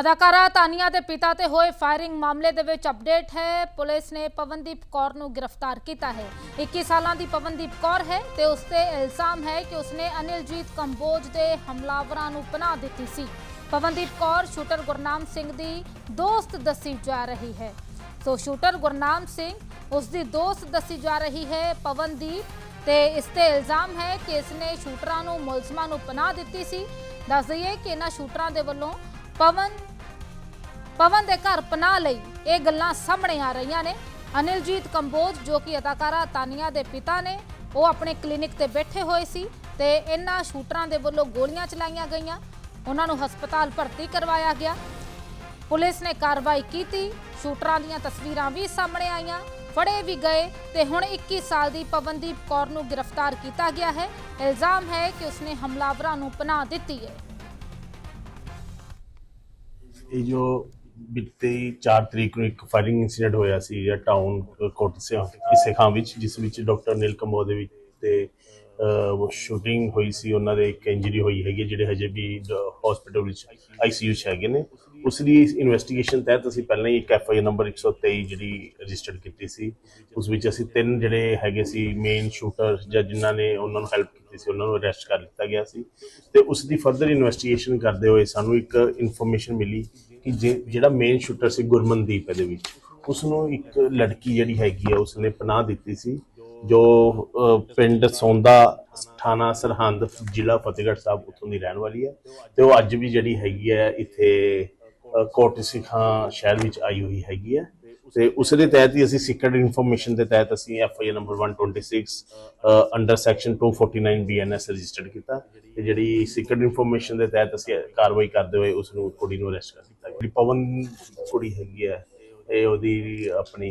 ਅਦਾਕਾਰਾ ਤਾਨੀਆ ਦੇ ਪਿਤਾ ਤੇ ਹੋਏ ਫਾਇਰਿੰਗ ਮਾਮਲੇ ਦੇ ਵਿੱਚ ਅਪਡੇਟ ਹੈ। ਪੁਲਿਸ ਨੇ ਪਵਨਦੀਪ ਕੌਰ ਨੂੰ ਗ੍ਰਿਫਤਾਰ ਕੀਤਾ ਹੈ। 21 ਸਾਲਾਂ ਦੀ ਪਵਨਦੀਪ ਕੌਰ ਹੈ ਤੇ ਉਸ ਤੇ ਇਲਜ਼ਾਮ ਹੈ ਕਿ ਉਸਨੇ ਅਨਿਲਜੀਤ ਕੰਬੋਜ ਦੇ ਹਮਲਾਵਰਾਂ ਨੂੰ ਪਨਾਹ ਦਿੱਤੀ ਸੀ। ਪਵਨਦੀਪ ਕੌਰ, ਸ਼ੂਟਰ ਗੁਰਨਾਮ ਸਿੰਘ ਦੀ ਦੋਸਤ ਦੱਸੀ ਜਾ ਰਹੀ ਹੈ। ਸੋ ਸ਼ੂਟਰ ਗੁਰਨਾਮ ਸਿੰਘ ਉਸ ਦੀ ਦੋਸਤ ਦੱਸੀ ਜਾ ਰਹੀ ਹੈ, ਪਵਨਦੀਪ ਤੇ ਇਸ ਤੇ ਇਲਜ਼ਾਮ ਹੈ ਕਿ ਇਸ ਨੇ ਸ਼ੂਟਰਾਂ ਨੂੰ ਮੁਲਜ਼ਮਾਂ ਨੂੰ ਪਨਾਹ ਦਿੱਤੀ ਸੀ। ਦੱਸ ਦਈਏ ਕਿ ਇਹਨਾਂ ਸ਼ੂਟਰਾਂ ਦੇ ਵੱਲੋਂ ਪਵਨ ਪਵਨ ਦੇ ਘਰ ਪਨਾਹ ਲਈ ਇਹ ਗੱਲਾਂ ਸਾਹਮਣੇ ਆ ਰਹੀਆਂ ਨੇ। ਅਨਿਲਜੀਤ ਕੰਬੋਜ, ਜੋ ਕਿ ਅਦਾਕਾਰਾ ਤਾਨੀਆ ਦੇ ਪਿਤਾ ਨੇ, ਉਹ ਆਪਣੇ ਕਲੀਨਿਕ ਤੇ ਬੈਠੇ ਹੋਏ ਸੀ ਤੇ ਇਹਨਾਂ ਸ਼ੂਟਰਾਂ ਦੇ ਵੱਲੋਂ ਗੋਲੀਆਂ ਚਲਾਈਆਂ ਗਈਆਂ। ਉਹਨਾਂ ਨੂੰ ਹਸਪਤਾਲ ਭਰਤੀ ਕਰਵਾਇਆ ਗਿਆ। ਪੁਲਿਸ ਨੇ ਕਾਰਵਾਈ ਕੀਤੀ। ਸ਼ੂਟਰਾਂ ਦੀਆਂ ਤਸਵੀਰਾਂ ਵੀ ਸਾਹਮਣੇ ਆਈਆਂ। ਫੜੇ ਵੀ ਗਏ ਤੇ ਹੁਣ 21 ਸਾਲ ਦੀ ਪਵਨਦੀਪ ਕੌਰ ਨੂੰ ਗ੍ਰਿਫਤਾਰ ਕੀਤਾ ਗਿਆ ਹੈ। ਇਲਜ਼ਾਮ ਹੈ ਕਿ ਉਸਨੇ ਹਮਲਾਵਰਾਂ ਨੂੰ ਪਨਾਹ ਦਿੱਤੀ ਹੈ। ਇਹ ਜੋ ਬੀਤੇ 4 ਤਰੀਕ ਨੂੰ ਇੱਕ ਫਾਇਰਿੰਗ ਇਨਸੀਡੈਂਟ ਹੋਇਆ ਸੀ ਜਾਂ ਟਾਊਨ ਕੋਟ ਕਿਸੇ ਖਾਂ ਵਿੱਚ, ਜਿਸ ਵਿੱਚ ਡਾਕਟਰ ਨੀਲ ਕੰਬੋ ਦੇ ਵਿੱਚ ਤੇ ਸ਼ੂਟਿੰਗ ਹੋਈ ਸੀ, ਉਹਨਾਂ ਦੇ ਇੱਕ ਇੰਜਰੀ ਹੋਈ ਹੈਗੀ ਜਿਹੜੇ ਹਜੇ ਵੀ ਹਸਪੀਟਲ ਵਿੱਚ ਆਈਸੀਯੂ 'ਚ ਹੈਗੇ ਨੇ। ਉਸ ਦੀ ਇਨਵੈਸਟੀਗੇਸ਼ਨ ਤਹਿਤ ਅਸੀਂ ਪਹਿਲਾਂ ਹੀ ਇੱਕ ਐਫਆਈ ਨੰਬਰ 123 ਜਿਹੜੀ ਰਜਿਸਟਰਡ ਕੀਤੀ ਸੀ। ਉਸ ਵਿੱਚ ਅਸੀਂ ਤਿੰਨ ਜਿਹੜੇ ਹੈਗੇ ਸੀ ਮੇਨ ਸ਼ੂਟਰ ਜਾਂ ਜਿਨ੍ਹਾਂ ਨੇ ਉਹਨਾਂ ਨੂੰ ਹੈਲਪ ਕੀਤੀ ਸੀ, ਉਹਨਾਂ ਨੂੰ ਅਰੈਸਟ ਕਰ ਲਿੱਤਾ ਗਿਆ ਸੀ। ਤੇ ਉਸ ਦੀ ਫਰਦਰ ਇਨਵੈਸਟੀਗੇਸ਼ਨ ਕਰਦੇ ਹੋਏ ਸਾਨੂੰ ਇੱਕ ਇਨਫੋਰਮੇਸ਼ਨ ਮਿਲੀ ਕਿ ਜੇ- ਜਿਹੜਾ ਮੇਨ ਸ਼ੂਟਰ ਸੀ ਗੁਰਮਨਦੀਪ ਇਹਦੇ ਵਿੱਚ ਉਸ ਨੂੰ ਇੱਕ ਲੜਕੀ ਜਿਹੜੀ ਹੈਗੀ ਆ ਉਸਨੇ ਪਨਾਹ ਦਿੱਤੀ ਸੀ। ਜੋ ਪਿੰਡ ਸੌਂਦਾ ਥਾਣਾ ਸਰਹੰਦ ਜ਼ਿਲ੍ਹਾ ਫਤਿਹਗੜ੍ਹ ਸਾਹਿਬ ਉੱਥੋਂ ਦੀ ਰਹਿਣ ਵਾਲੀ ਹੈ ਤੇ ਉਹ ਅੱਜ ਵੀ ਜਿਹੜੀ ਹੈਗੀ ਹੈ ਇੱਥੇ ਅਹ, ਕੋਟ ਸਿੱਖਾਂ ਸ਼ਹਿਰ ਵਿੱਚ ਆਈ ਹੋਈ ਹੈਗੀ ਹੈ ਤੇ ਉਸ ਦੇ ਤਹਿਤ ਹੀ ਅਸੀਂ ਸੀਕ੍ਰੀਟ ਇਨਫੋਰਮੇਸ਼ਨ ਦੇ ਤਹਿਤ ਅਸੀਂ F I number 126 under section 249 BNS registered ਕੀਤਾ ਤੇ ਜਿਹੜੀ ਸੀਕ੍ਰੀਟ ਇਨਫੋਰਮੇਸ਼ਨ ਦੇ ਤਹਿਤ ਅਸੀਂ ਕਾਰਵਾਈ ਕਰਦੇ ਹੋਏ ਉਸ ਨੂੰ ਕੁੜੀ ਨੂੰ ਅਰੈਸਟ ਕਰ ਦਿੱਤਾ ਜਿਹੜੀ ਪਵਨ ਕੁੜੀ ਹੈਗੀ ਹੈ ਇਹ ਉਹਦੀ ਆਪਣੀ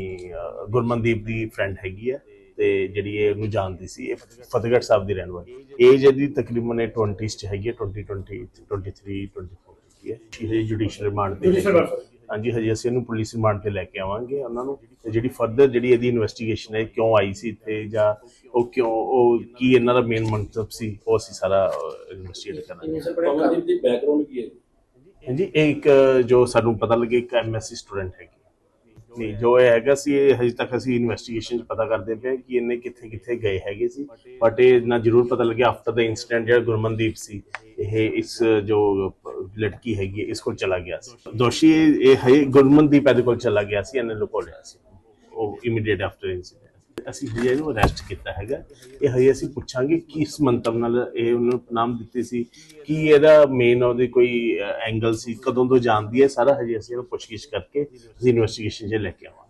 ਗੁਰਮਨਦੀਪ ਦੀ ਫਰੈਂਡ ਹੈਗੀ ਹੈ। ਤੇ ਜਿਹੜੀ ਇਹ ਉਹਨੂੰ ਜਾਣਦੀ ਸੀ ਇਹ ਫਤਿਹਗੜ੍ਹ ਸਾਹਿਬ ਦੀ ਰਹਿਣ ਵਾਲੀ। ਏਜ ਇਹਦੀ ਤਕਰੀਬਨ ਇਹ 20s ਚ ਹੈਗੀ ਹੈ 20 20 23 24 ਹੈਗੀ ਹੈ। ਇਹ ਜੁਡੀਸ਼ੀਅਲ ਰਿਮਾਂਡ ਤੇ. ਹਾਂਜੀ ਹਜੇ ਅਸੀਂ ਇਹਨੂੰ ਪੁਲਿਸ ਰਿਮਾਂਡ ਤੇ ਲੈ ਕੇ ਆਵਾਂਗੇ ਉਹਨਾਂ ਨੂੰ। ਤੇ ਜਿਹੜੀ ਫਰਦਰ ਜਿਹੜੀ ਇਹਦੀ ਇਨਵੈਸਟੀਗੇਸ਼ਨ ਹੈ ਕਿਉਂ ਆਈ ਸੀ ਇੱਥੇ ਜਾਂ ਉਹ ਕਿਉਂ ਉਹ ਕੀ ਇਹਨਾਂ ਦਾ ਮੇਨ ਮੰਤਵ ਸੀ ਉਹ ਅਸੀਂ ਸਾਰਾ ਇਨਵੈਸਟੀਗੇਟ ਕਰਾਂਗੇ। ਪਵਨਦੀਪ ਦੀ ਬੈਕਗ੍ਰਾਉਂਡ ਕੀ ਹੈ? ਹਾਂਜੀ ਇਹ ਇੱਕ ਜੋ ਸਾਨੂੰ ਪਤਾ ਲੱਗੇ ਇੱਕ ਐਮਐਸਸੀ ਸਟੂਡੈਂਟ ਹੈਗੀ। ਨਹੀਂ ਜੋ ਇਹ ਹੈਗਾ ਸੀ ਇਹ ਹਜੇ ਤੱਕ ਅਸੀਂ ਇਨਵੈਸਟੀਗੇਸ਼ਨ ਚ ਪਤਾ ਕਰਦੇ ਪਏ ਕਿ ਇਹਨੇ ਕਿੱਥੇ ਕਿੱਥੇ ਗਏ ਹੈਗੇ ਸੀ। ਬਟ ਇਹ ਨਾ ਜ਼ਰੂਰ ਪਤਾ ਲੱਗਿਆ ਆਫਟਰ ਦਾ ਇਨਸੀਡੈਂਟ ਜਿਹੜਾ ਗੁਰਮਨਦੀਪ ਸੀ ਇਹ ਇਸ ਜੋ ਲੜਕੀ ਹੈਗੀ ਇਸ ਕੋਲ ਚਲਾ ਗਿਆ ਸੀ। ਦੋਸ਼ੀ। ਇਹ ਹੈ ਗੁਰਮਨਦੀਪ ਇਹਦੇ ਕੋਲ ਚਲਾ ਗਿਆ ਸੀ ਇਹਨੇ ਲੁਕੋ ਲਿਆ ਸੀ। ਉਹ ਇਮੀਡੀਏਟ ਆਫਟਰ ਇਨਸੀਡੈਂਟ ਅਸੀਂ ਹਜੇ ਇਹਨੂੰ ਅਰੈਸਟ ਕੀਤਾ ਹੈਗਾ। ਇਹ ਹਜੇ ਅਸੀਂ ਪੁੱਛਾਂਗੇ ਕਿਸ ਮੰਤਵ ਨਾਲ ਇਹ ਉਹਨੂੰ ਨਾਮ ਦਿੱਤੀ ਸੀ, ਕੀ ਇਹਦਾ ਮੇਨ ਉਹਦੀ ਕੋਈ ਐਂਗਲ ਸੀ, ਕਦੋਂ ਤੋਂ ਜਾਣਦੀ ਹੈ, ਸਾਰਾ ਹਜੇ ਅਸੀਂ ਇਹਨੂੰ ਪੁੱਛਗਿੱਛ ਕਰਕੇ ਅਸੀਂ ਇਨਵੈਸਟੀਗੇਸ਼ਨ 'ਚ ਲੈ ਕੇ ਆਵਾਂਗੇ।